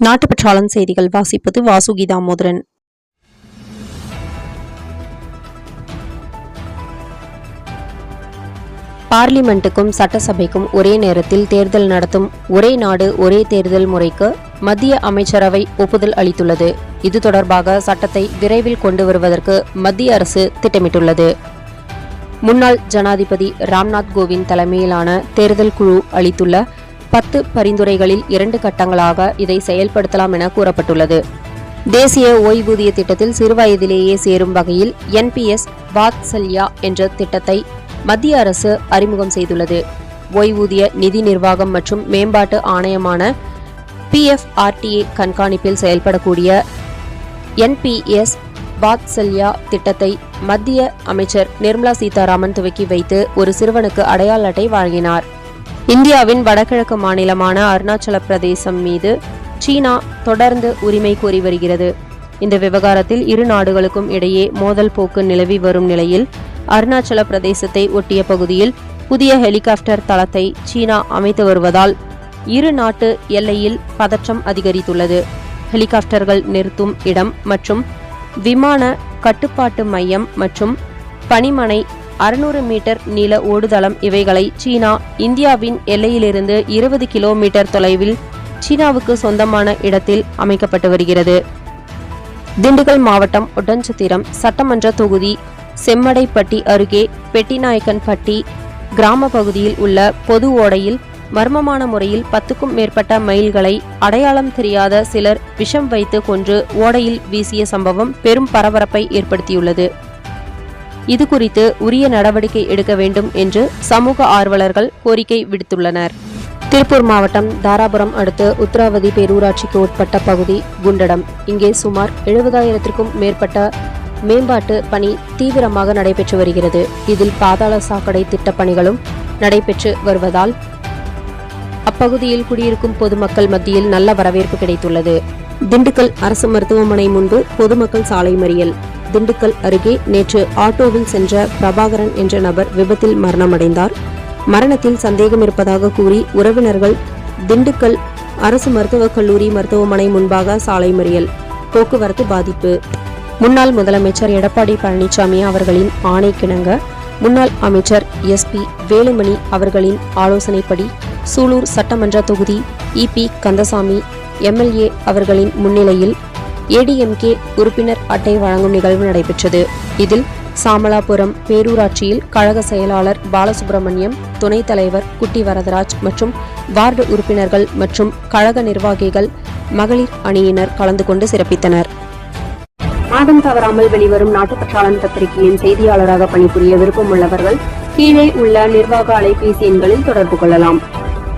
நாட்டுப்பற்றாளன் செய்திகள் வாசிப்பது வாசுகி தாமோதரன் பார்லிமெண்ட்டுக்கும் சட்டசபைக்கும் ஒரே நேரத்தில் தேர்தல் நடத்தும் ஒரே நாடு ஒரே தேர்தல் முறைக்கு மத்திய அமைச்சரவை ஒப்புதல் அளித்துள்ளது. இது தொடர்பாக சட்டத்தை விரைவில் கொண்டு வருவதற்கு மத்திய அரசு திட்டமிட்டுள்ளது. முன்னாள் ஜனாதிபதி ராம்நாத் கோவிந்த் தலைமையிலான தேர்தல் குழு அளித்துள்ள பத்து பரிந்துரைகளில் இரண்டு கட்டங்களாக இதை செயல்படுத்தலாம் என கூறப்பட்டுள்ளது. தேசிய ஓய்வூதிய திட்டத்தில் சிறுவயதிலேயே சேரும் வகையில் என்பிஎஸ் வாத்சல்யா என்ற திட்டத்தை மத்திய அரசு அறிமுகம் செய்துள்ளது. ஓய்வூதிய நிதி நிர்வாகம் மற்றும் மேம்பாட்டு ஆணையமான பிஎஃப்ஆர்டிஏ கண்காணிப்பில் செயல்படக்கூடிய என்பிஎஸ் வாத்சல்யா திட்டத்தை மத்திய அமைச்சர் நிர்மலா சீதாராமன் துவக்கி வைத்து ஒரு சிறுவனுக்கு அடையாள அட்டை வழங்கினார். இந்தியாவின் வடகிழக்கு மாநிலமான அருணாச்சல பிரதேசம் மீது சீனா தொடர்ந்து உரிமை கோரி வருகிறது. இந்த விவகாரத்தில் இரு நாடுகளுக்கும் இடையே மோதல் போக்கு நிலவி வரும் நிலையில் அருணாச்சல பிரதேசத்தை ஒட்டிய பகுதியில் புதிய ஹெலிகாப்டர் தளத்தை சீனா அமைத்து வருவதால் இரு நாட்டு எல்லையில் பதற்றம் அதிகரித்துள்ளது. ஹெலிகாப்டர்கள் நிறுத்தும் இடம் மற்றும் விமான கட்டுப்பாட்டு மையம் மற்றும் பனிமனை அறுநூறு மீட்டர் நீள ஓடுதளம் இவைகளை சீனா இந்தியாவின் எல்லையிலிருந்து இருபது கிலோமீட்டர் தொலைவில் சீனாவுக்கு சொந்தமான இடத்தில் அமைக்கப்பட்டு வருகிறது. திண்டுக்கல் மாவட்டம் ஒட்டஞ்சத்திரம் சட்டமன்ற தொகுதி செம்மடைப்பட்டி அருகே பெட்டிநாயக்கன்பட்டி கிராம பகுதியில் உள்ள பொது ஓடையில் மர்மமான முறையில் பத்துக்கும் மேற்பட்ட மயில்களை அடையாளம் தெரியாத சிலர் விஷம் வைத்து கொன்று ஓடையில் வீசிய சம்பவம் பெரும் பரபரப்பை ஏற்படுத்தியுள்ளது. இது குறித்து உரிய நடவடிக்கை எடுக்க வேண்டும் என்று சமூக ஆர்வலர்கள் கோரிக்கை விடுத்துள்ளனர். திருப்பூர் மாவட்டம் தாராபுரம் அடுத்து உத்தராவதி பேரூராட்சிக்கு உட்பட்ட பகுதி குண்டடம். இங்கே சுமார் எழுபதாயிரத்திற்கும் மேற்பட்ட மேம்பாட்டு பணி தீவிரமாக நடைபெற்று வருகிறது. இதில் பாதாள சாக்கடை திட்டப்பணிகளும் நடைபெற்று வருவதால் அப்பகுதியில் குடியிருக்கும் பொதுமக்கள் மத்தியில் நல்ல வரவேற்பு கிடைத்துள்ளது. திண்டுக்கல் அரசு மருத்துவமனை முன்பு பொதுமக்கள் சாலை மறியல். திண்டுக்கல் அருகே நேற்று ஆட்டோவில் சென்ற பிரபாகரன் என்ற நபர் விபத்தில் மரணமடைந்தார். மரணத்தில் சந்தேகம் இருப்பதாக கூறி உறவினர்கள் திண்டுக்கல் அரசு மருத்துவக் கல்லூரி மருத்துவமனை முன்பாக சாலை மறியல் போக்குவரத்து பாதிப்பு. முன்னாள் முதலமைச்சர் எடப்பாடி பழனிசாமி அவர்களின் ஆணைக்கிணங்க முன்னாள் அமைச்சர் எஸ் பி வேலுமணி அவர்களின் ஆலோசனைப்படி சூலூர் சட்டமன்ற தொகுதி இபி கந்தசாமி எம்எல்ஏ அவர்களின் முன்னிலையில் ஏடிஎம்கே உறுப்பினர் அட்டை வழங்கும் நிகழ்வு நடைபெற்றது. இதில் சாமலாபுரம் பேரூராட்சியில் கழக செயலாளர் பாலசுப்ரமணியம் துணைத் தலைவர் குட்டி வரதராஜ் மற்றும் வார்டு உறுப்பினர்கள் மற்றும் கழக நிர்வாகிகள் மகளிர் அணியினர் கலந்து கொண்டு சிறப்பித்தனர். மாதம் தவறாமல் வெளிவரும் நாட்டுப்பற்றாளன் பத்திரிகையின் செய்தியாளராக பணிபுரிய விருப்பமுள்ளவர்கள் கீழே உள்ள நிர்வாக அலைபேசி எண்களில் தொடர்பு கொள்ளலாம்.